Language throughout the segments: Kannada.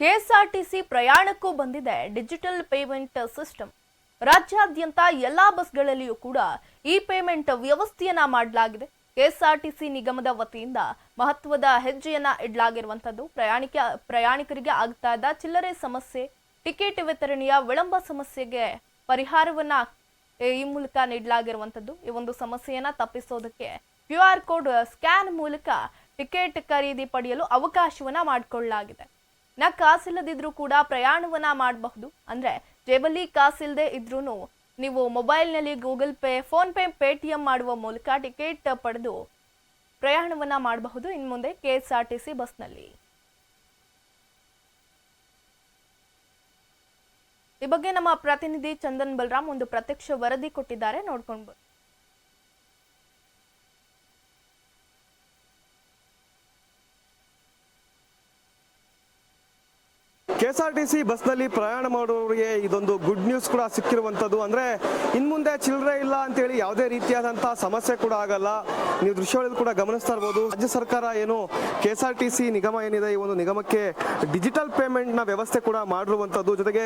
ಕೆಎಸ್ಆರ್ಟಿಸಿ ಪ್ರಯಾಣಕ್ಕೂ ಬಂದಿದೆ ಡಿಜಿಟಲ್ ಪೇಮೆಂಟ್ ಸಿಸ್ಟಮ್. ರಾಜ್ಯಾದ್ಯಂತ ಎಲ್ಲಾ ಬಸ್ಗಳಲ್ಲಿಯೂ ಕೂಡ ಇ ಪೇಮೆಂಟ್ ವ್ಯವಸ್ಥೆಯನ್ನ ಮಾಡಲಾಗಿದೆ. ಕೆಎಸ್ಆರ್ಟಿಸಿ ನಿಗಮದ ವತಿಯಿಂದ ಮಹತ್ವದ ಹೆಜ್ಜೆಯನ್ನ ಇಡಲಾಗಿರುವಂತದ್ದು ಪ್ರಯಾಣಿಕ, ಪ್ರಯಾಣಿಕರಿಗೆ ಆಗ್ತಾ ಇದ್ದ ಚಿಲ್ಲರೆ ಸಮಸ್ಯೆ, ಟಿಕೆಟ್ ವಿತರಣೆಯ ವಿಳಂಬ ಸಮಸ್ಯೆಗೆ ಪರಿಹಾರವನ್ನ ಈ ಮೂಲಕ ನೀಡಲಾಗಿರುವಂತದ್ದು ಈ ಒಂದು ಸಮಸ್ಯೆಯನ್ನ ತಪ್ಪಿಸೋದಕ್ಕೆ ಕ್ಯೂ ಆರ್ ಕೋಡ್ ಸ್ಕ್ಯಾನ್ ಮೂಲಕ ಟಿಕೆಟ್ ಖರೀದಿ ಪಡೆಯಲು ಅವಕಾಶವನ್ನ ಮಾಡಿಕೊಳ್ಳಲಾಗಿದೆ ನಾ ಕಾಸಿಲ್ಲದಿದ್ರೂ ಕೂಡ ಪ್ರಯಾಣವನ್ನ ಮಾಡಬಹುದು. ಅಂದ್ರೆ ಜೇಬಲ್ಲಿ ಕಾಸಿಲ್ಲದೆ ಇದ್ರೂ ನೀವು ಮೊಬೈಲ್ನಲ್ಲಿ Google Pay PhonePe Paytm ಮಾಡುವ ಮೂಲಕ ಟಿಕೆಟ್ ಪಡೆದು ಪ್ರಯಾಣವನ್ನ ಮಾಡಬಹುದು. ಇನ್ನು ಮುಂದೆ ಕೆಎಸ್ಆರ್ಟಿಸಿ ಬಸ್ನಲ್ಲಿ. ಈ ಬಗ್ಗೆ ನಮ್ಮ ಪ್ರತಿನಿಧಿ ಚಂದನ್ ಬಲರಾಮ್ ಒಂದು ಪ್ರತ್ಯಕ್ಷ ವರದಿ ಕೊಟ್ಟಿದ್ದಾರೆ. ನೋಡ್ಕೊಂಡು ಕೆಎಸ್ಆರ್ಟಿಸಿ ಬಸ್ನಲ್ಲಿ ಪ್ರಯಾಣ ಮಾಡುವವರಿಗೆ ಇದೊಂದು ಗುಡ್ ನ್ಯೂಸ್ ಕೂಡ ಸಿಕ್ಕಿರುವಂಥದ್ದು. ಅಂದರೆ ಇನ್ನು ಮುಂದೆ ಚಿಲ್ಲರೆ ಇಲ್ಲ ಅಂತೇಳಿ ಯಾವುದೇ ರೀತಿಯಾದಂಥ ಸಮಸ್ಯೆ ಕೂಡ ಆಗಲ್ಲ. ನೀವು ದೃಶ್ಯಗಳಲ್ಲಿ ಕೂಡ ಗಮನಿಸ್ತಾ ಇರ್ಬೋದು. ರಾಜ್ಯ ಸರ್ಕಾರ ಏನು ಕೆ ನಿಗಮ ಏನಿದೆ, ಈ ಒಂದು ನಿಗಮಕ್ಕೆ ಡಿಜಿಟಲ್ ಪೇಮೆಂಟ್ನ ವ್ಯವಸ್ಥೆ ಕೂಡ ಮಾಡಿರುವಂಥದ್ದು. ಜೊತೆಗೆ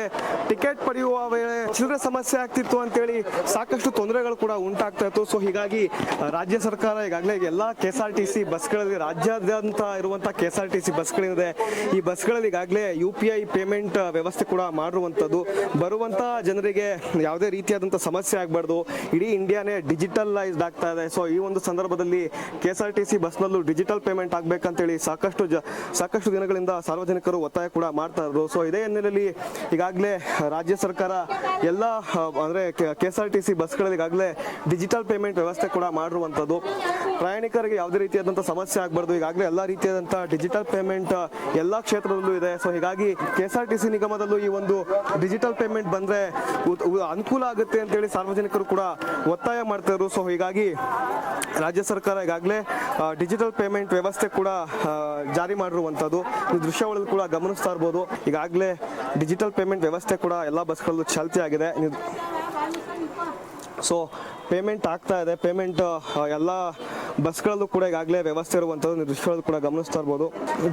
ಟಿಕೆಟ್ ಪಡೆಯುವ ವೇಳೆ ಚಿಲ್ಲರೆ ಸಮಸ್ಯೆ ಆಗ್ತಿತ್ತು ಅಂತೇಳಿ ಸಾಕಷ್ಟು ತೊಂದರೆಗಳು ಕೂಡ ಉಂಟಾಗ್ತಾ ಇತ್ತು. ಸೊ ಹೀಗಾಗಿ ರಾಜ್ಯ ಸರ್ಕಾರ ಈಗಾಗಲೇ ಎಲ್ಲ K S R T C ಬಸ್ಗಳಲ್ಲಿ ರಾಜ್ಯಾದ್ಯಂತ ಇರುವಂಥ K S R T C ಬಸ್ಗಳಿದೆ. ಈ ಬಸ್ಗಳಲ್ಲಿ ಈಗಾಗಲೇ ಯು ಪಿ ಐ ಪೇಮೆಂಟ್ ವ್ಯವಸ್ಥೆ ಕೂಡ ಮಾಡಿರುವಂಥದ್ದು. ಬರುವಂಥ ಜನರಿಗೆ ಯಾವುದೇ ರೀತಿಯಾದಂಥ ಸಮಸ್ಯೆ ಆಗಬಾರ್ದು. ಇಡೀ ಇಂಡಿಯಾನೇ ಡಿಜಿಟಲೈಸ್ಡ್ ಆಗ್ತಾ ಇದೆ. ಸೊ ಈ ಒಂದು ಸಂದರ್ಭದಲ್ಲಿ K S R T C ಬಸ್ನಲ್ಲೂ digital payment ಆಗಬೇಕಂತೇಳಿ ಸಾಕಷ್ಟು ಜ, ಸಾಕಷ್ಟು ದಿನಗಳಿಂದ ಸಾರ್ವಜನಿಕರು ಒತ್ತಾಯ ಕೂಡ ಮಾಡ್ತಾ ಇದ್ರು ಸೊ ಇದೇ ಹಿನ್ನೆಲೆಯಲ್ಲಿ ಈಗಾಗಲೇ ರಾಜ್ಯ ಸರ್ಕಾರ ಎಲ್ಲ, ಅಂದರೆ ಅಂದ್ರೆ K S R T C ಬಸ್ಗಳಲ್ಲಿ ಈಗಾಗಲೇ ಡಿಜಿಟಲ್ ಪೇಮೆಂಟ್ ವ್ಯವಸ್ಥೆ ಕೂಡ ಮಾಡಿರುವಂಥದ್ದು. ಪ್ರಯಾಣಿಕರಿಗೆ ಯಾವುದೇ ರೀತಿಯಾದಂಥ ಸಮಸ್ಯೆ ಆಗಬಾರ್ದು. ಈಗಾಗಲೇ ಎಲ್ಲ ರೀತಿಯಾದಂಥ ಡಿಜಿಟಲ್ ಪೇಮೆಂಟ್ ಎಲ್ಲ ಕ್ಷೇತ್ರದಲ್ಲೂ ಇದೆ. ಸೊ ಹೀಗಾಗಿ ಕೆ ಟಿ ಸಿ ನಿಗಮದಲ್ಲೂ ಈ ಒಂದು ಡಿಜಿಟಲ್ ಪೇಮೆಂಟ್ ಬಂದ್ರೆ ಅನುಕೂಲ ಆಗುತ್ತೆ ಅಂತೇಳಿ ಸಾರ್ವಜನಿಕರು ಕೂಡ ಒತ್ತಾಯ ಮಾಡ್ತಾ ಸೊ ಹೀಗಾಗಿ ರಾಜ್ಯ ಸರ್ಕಾರ ಈಗಾಗಲೇ ಡಿಜಿಟಲ್ ಪೇಮೆಂಟ್ ವ್ಯವಸ್ಥೆ ಕೂಡ ಜಾರಿ ಮಾಡಿರುವಂಥದ್ದು. ಈ ದೃಶ್ಯಗಳಲ್ಲಿ ಕೂಡ ಗಮನಿಸ್ತಾ ಇರ್ಬೋದು. ಈಗಾಗಲೇ ಡಿಜಿಟಲ್ ಪೇಮೆಂಟ್ ವ್ಯವಸ್ಥೆ ಕೂಡ ಎಲ್ಲ ಬಸ್ಗಳಲ್ಲೂ ಚಾಲ್ತಿ ಆಗಿದೆ. ನೀವು ಸೊ ಪೇಮೆಂಟ್ ಆಗ್ತಾ ಇದೆ. ಪೇಮೆಂಟ್ ಎಲ್ಲ ಬಸ್ಗಳಲ್ಲೂ ಕೂಡ ಈಗಾಗಲೇ ವ್ಯವಸ್ಥೆ ಇರುವಂಥದ್ದು ನೀವು ದೃಶ್ಯಗಳಲ್ಲಿ ಕೂಡ ಗಮನಿಸ್ತಾ ಇರ್ಬೋದು.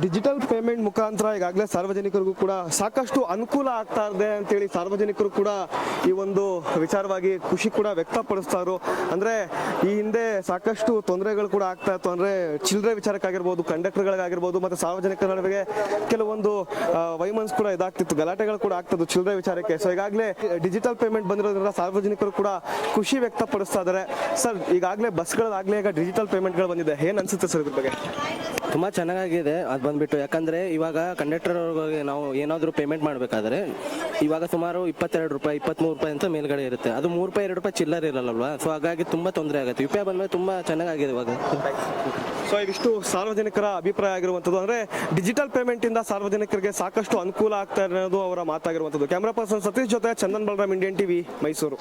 ಡಿಜಿಟಲ್ ಪೇಮೆಂಟ್ ಮುಖಾಂತರ ಈಗಾಗಲೇ ಸಾರ್ವಜನಿಕರಿಗೂ ಕೂಡ ಸಾಕಷ್ಟು ಅನುಕೂಲ ಆಗ್ತಾ ಇದೆ ಅಂತೇಳಿ ಸಾರ್ವಜನಿಕರು ಕೂಡ ಈ ಒಂದು ವಿಚಾರವಾಗಿ ಖುಷಿ ಕೂಡ ವ್ಯಕ್ತಪಡಿಸ್ತಾರು ಅಂದರೆ ಈ ಹಿಂದೆ ಸಾಕಷ್ಟು ತೊಂದರೆಗಳು ಕೂಡ ಆಗ್ತಾ ಇತ್ತು. ಅಂದರೆ ಚಿಲ್ಲರೆ ವಿಚಾರಕ್ಕಾಗಿರ್ಬೋದು, ಕಂಡಕ್ಟರ್ಗಳಿಗಾಗಿರ್ಬೋದು, ಮತ್ತು ಸಾರ್ವಜನಿಕರ ನಡುವೆ ಕೆಲವೊಂದು ವೈಮನ್ಸ್ ಕೂಡ ಇದಾಗ್ತಿತ್ತು. ಗಲಾಟೆಗಳು ಕೂಡ ಆಗ್ತದ್ದು ಚಿಲ್ಲರೆ ವಿಚಾರಕ್ಕೆ. ಸೊ ಈಗಾಗಲೇ ಡಿಜಿಟಲ್ ಪೇಮೆಂಟ್ ಬಂದಿರೋದ್ರಿಂದ ಸಾರ್ವಜನಿಕರು ಕೂಡ ಖುಷಿ ವ್ಯಕ್ತಪಡಿಸ್ತಾ ಇದ್ದಾರೆ. ಸರ್ ಈಗಾಗಲೇ ಬಸ್ಗಳಾಗಲೇ ಈಗ ಡಿಜಿಟಲ್ ಪೇಮೆಂಟ್ಗಳು ಬಂದಿದೆ. ಏನು ಅನ್ಸುತ್ತೆ ಸರ್ ಇದ್ರ ಬಗ್ಗೆ? ತುಂಬ ಚೆನ್ನಾಗಿದೆ ಅದು ಬಂದ್ಬಿಟ್ಟು. ಯಾಕಂದರೆ ಇವಾಗ ಕಂಡಕ್ಟರ್ ಅವ್ರಿಗೆ ನಾವು ಏನಾದರೂ ಪೇಮೆಂಟ್ ಮಾಡಬೇಕಾದ್ರೆ ಇವಾಗ ಸುಮಾರು ಇಪ್ಪತ್ತೆರಡು ರೂಪಾಯಿ ಇಪ್ಪತ್ತ್ಮೂರು ರೂಪಾಯಿ ಅಂತ ಮೇಲ್ಗಡೆ ಇರುತ್ತೆ. ಅದು ಮೂರು ರೂಪಾಯಿ ಎರಡು ರೂಪಾಯಿ ಚಿಲ್ಲರ್ ಇರಲ್ಲಲ್ವಾ? ಸೊ ಹಾಗಾಗಿ ತುಂಬ ತೊಂದರೆ ಆಗುತ್ತೆ. ಯು ಪಿ ಐ ಬಂದಮೇಲೆ ತುಂಬ ಚೆನ್ನಾಗಿದೆ ಇವಾಗ. ಸೊ ಇದಿಷ್ಟು ಸಾರ್ವಜನಿಕರ ಅಭಿಪ್ರಾಯ ಆಗಿರುವಂಥದ್ದು. ಅಂದ್ರೆ ಡಿಜಿಟಲ್ ಪೇಮೆಂಟ್ ಇಂದ ಸಾರ್ವಜನಿಕರಿಗೆ ಸಾಕಷ್ಟು ಅನುಕೂಲ ಆಗ್ತಾ ಇರೋದು ಅವರ ಮಾತಾಗಿರುವಂಥದ್ದು. ಕ್ಯಾಮ್ರಾ ಪರ್ಸನ್ ಸತೀಶ್ ಜೊತೆ ಚಂದನ್ ಬಲರಾಮ್ ಇಂಡಿಯನ್ ಟಿವಿ ಮೈಸೂರು